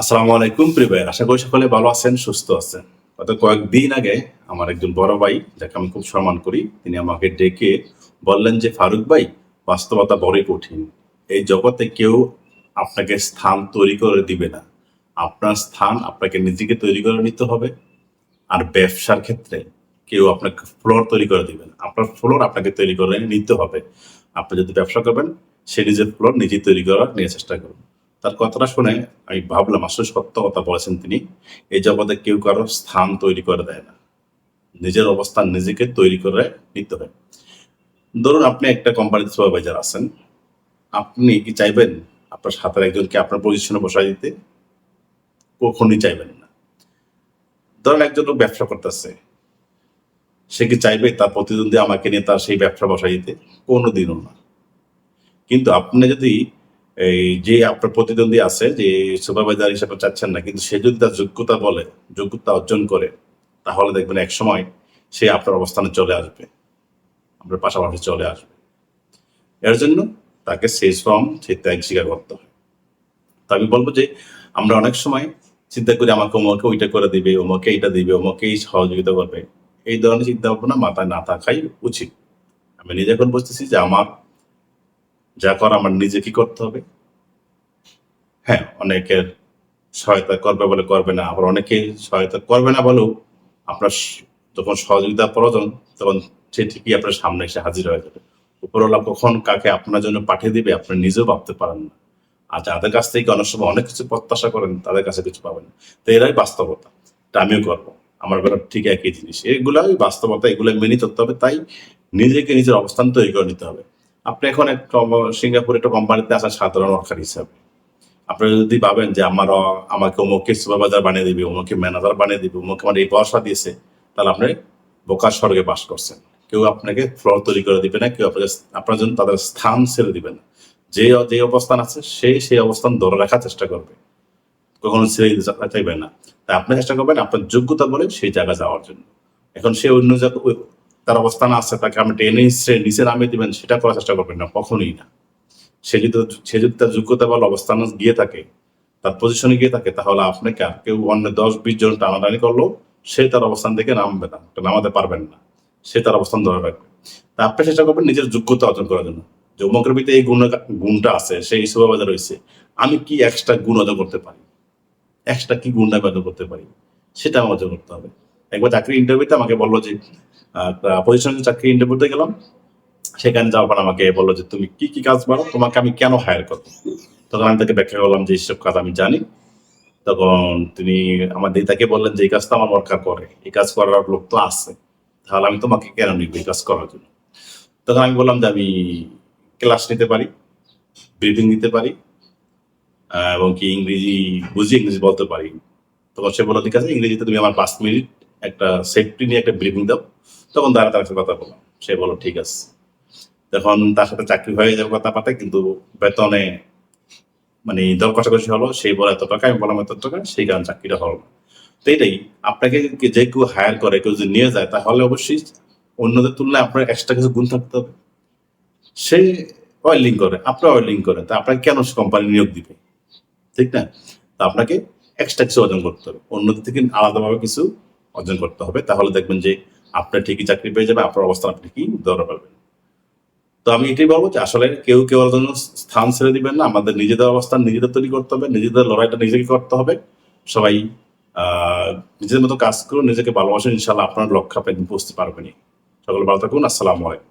আসসালামু আলাইকুম, প্রিয় ভাই আশা করি সকলে ভালো আছেন, সুস্থ আছেন। গত কয়েকদিন আগে আমার একজন বড় ভাই, যাকে আমি খুব সম্মান করি, তিনি আমাকে ডেকে বললেন যে, ফারুক ভাই, বাস্তবতা বড়ই কঠিন। এই জগতে কেউ আপনাকে স্থান তৈরি করে দিবে না। আপনার স্থান আপনাকে নিজেকে তৈরি করে নিতে হবে। আর ব্যবসার ক্ষেত্রে কেউ আপনাকে ফ্লোর তৈরি করে দিবে না। আপনার ফ্লোর আপনাকে তৈরি করে নিতে হবে। আপনি যদি ব্যবসা করবেন, সে নিজের ফ্লোর নিজেই তৈরি করার নিয়ে চেষ্টা করুন। তার কথাটা শুনে আমি ভাবলাম, আসলে সত্য কথা বলেছেন তিনি এই জগতে কেউ কারও স্থান তৈরি করে দেয় না। নিজের অবস্থান নিজেকে তৈরি করে নিতে হয় ধরুন আপনি একটা কোম্পানিতে সুপারভাইজার আছেন। আপনি কি চাইবেন আপনার সাথে একজনকে আপনার পজিশনে বসাই দিতে? কখনই চাইবেন না। ধরুন একজন লোক ব্যবসা করতেছে। সে কি চাইবে তার প্রতিদ্বন্দ্বী আমাকে নিয়ে তার সেই ব্যবসা বসাই দিতে? কোনো দিনও না। কিন্তু আপনি যদি এই যে আপনার প্রতিদ্বন্দ্বী আছে, যে সুপারভাইজার হিসেবে চাচ্ছেন না, কিন্তু সে যদি তার যোগ্যতা বলে, যোগ্যতা অর্জন করে, তাহলে দেখবেন এক সময় সে আপনার অবস্থানে চলে আসবে। আপনার পাশাপাশি চলে আসবে। এর জন্য তাকে সেই শ্রম সেই ত্যাগ স্বীকার করতে হয়। তো আমি বলব যে আমরা অনেক সময় চিন্তা করি, আমাকে ওমকে ওইটা করে দিবে ওমকে এইটা দিবে ওমকেই সহযোগিতা করবে। এই ধরনের চিন্তা ভাবনা মাথায় না থাকাই উচিত। আমি নিজে এখন বুঝতেছি যে আমার যা করা আমার নিজে কি করতে হবে? হ্যাঁ অনেকের সহায়তা করবে বলে করবে না, আবার অনেকে সহায়তা করবে না বলেও আপনার যখন সহযোগিতা প্রয়োজন, তখন সে ঠিকই আপনার সামনে এসে হাজির হয়ে যাবে। উপরওয়ালা কখন কাকে আপনার জন্য পাঠিয়ে দিবে, আপনি নিজেও ভাবতে পারেন না। আর যাদের কাছ থেকে অনেক সময় অনেক কিছু প্রত্যাশা করেন, তাদের কাছে কিছু পাবেন না। তো এরাই বাস্তবতা, এটা আমিও করব। আমার বেলা ঠিক একই জিনিস, এগুলাই বাস্তবতা এগুলো মেনে চলতে হবে, তাই নিজেকে নিজের অবস্থান তৈরি করে নিতে হবে। আপনি এখন একটা সিঙ্গাপুরে একটা কোম্পানিতে আসা সাধারণ ওয়ার্কার হিসাবে। আপনারা যদি ভাবেন যে আমার, আমাকে অমুকে সুপারভাইজার বানিয়ে দিবে, অমুকে ম্যানেজার বানিয়ে দিবে, অমুকে আমার এই ভরসা দিয়েছে, তাহলে আপনি বোকার স্বর্গে বাস করছেন। কেউ আপনাকে ফ্লোর তৈরি করে দিবে না, কেউ আপনাকে আপনার জন্য তাদের স্থান ছেড়ে দিবে না। যে যে অবস্থান আছে, সে সেই অবস্থান ধরে রাখার চেষ্টা করবে। কখনো ছেড়ে দিতে চাইবে না। তাই আপনি চেষ্টা করবেন আপনার যোগ্যতা বলে সেই জায়গা যাওয়ার জন্য। এখন সে অন্য জায়গা তার অবস্থান আছে তাকে আমি টেনে নিচে নামিয়ে দিবেন, সেটা করার চেষ্টা করবেন না, কখনোই না। সে যদি সে যদি তার যোগ্যতা বল অবস্থানে গিয়ে থাকে, তার পজিশনে গিয়ে থাকে, তাহলে আপনাকে আর কেউ অন্য দশ, বিশ জন টানাটানি করল সে তার অবস্থান থেকে নামবে না নামাতে পারবেন না। সে তার অবস্থান ধরে রাখবে। তা আপনি চেষ্টা করবেন নিজের যোগ্যতা অর্জন করার জন্য। যে এই গুণ গুণটা আছে সেই সুপারভাইজার রয়েছে। আমি কি এক্সট্রা গুণ অর্জন করতে পারি? এক্সট্রা কি গুণটা অর্জন করতে পারি? সেটা আমার অর্জন করতে হবে। একবার চাকরি ইন্টারভিউতে আমাকে বলল যে পজিশন চাকরি ইন্টারভিউতে গেলাম। সেখানে যাওয়ার পর আমাকে বলল যে, তুমি কি কি কাজ পারো তোমাকে আমি কেন হায়ার করব? তখন আমি তাকে ব্যাখ্যা করলাম যে এইসব কাজ আমি জানি। তখন তিনি আমার দিদাকে বললেন যে, এই কাজটা আমার দরকার করে। এই কাজ করার লোক তো আছে। তাহলে আমি তোমাকে কেন নিব এই কাজ করার জন্য? তখন আমি বললাম যে, আমি ক্লাস নিতে পারি ব্রিফিং দিতে পারি এবং কি ইংরেজি বুঝি ইংরেজি বলতে পারি। তখন সে বলল, ঠিক আছে, ইংরেজিতে তুমি আমার পাঁচ মিনিট একটা সেফটি নিয়ে একটা ব্রিফিং দাও। তখন তারা তার সাথে কথা বললাম সে বলল, ঠিক আছে। তখন তার সাথে চাকরি হয়ে যাবে কথা পাতে, কিন্তু বেতনে মানে দর কষাকষি হলো সেই বলে, এত টাকা? আমি বললাম, এত টাকা? সেই কারণে চাকরিটা হলো না। তো এটাই, আপনাকে যে কেউ হায়ার করে, কেউ যদি নিয়ে যায়, তাহলে অবশ্যই অন্যদের তুলনায় আপনার এক্সট্রা কিছু গুণ থাকতে হবে। সে অয়েলিং করে, আপনি অয়েলিং করেন, তা আপনাকে কেন কোম্পানি নিয়োগ দিবে? ঠিক না? তা আপনাকে এক্সট্রা কিছু অর্জন করতে হবে। অন্যদের থেকে আলাদাভাবে কিছু অর্জন করতে হবে। তাহলে দেখবেন যে আপনার ঠিকই চাকরি পেয়ে যাবে, আপনার অবস্থান আপনি কি ধরে পারবেন তো আমি এটাই বলব যে আসলে কেউ কেউ জন্য স্থান ছেড়ে দিবেন না, আমাদের নিজেদের অবস্থান নিজেদের তৈরি করতে হবে, নিজেদের লড়াইটা নিজেকে করতে হবে। সবাই নিজেদের মতো কাজ করুন, নিজেকে ভালোবাসেন ইনশাল্লাহ আপনার লক্ষ্য আপনি পৌঁছতে পারবেনই। সকলে ভালো থাকুন, আসসালামু আলাইকুম।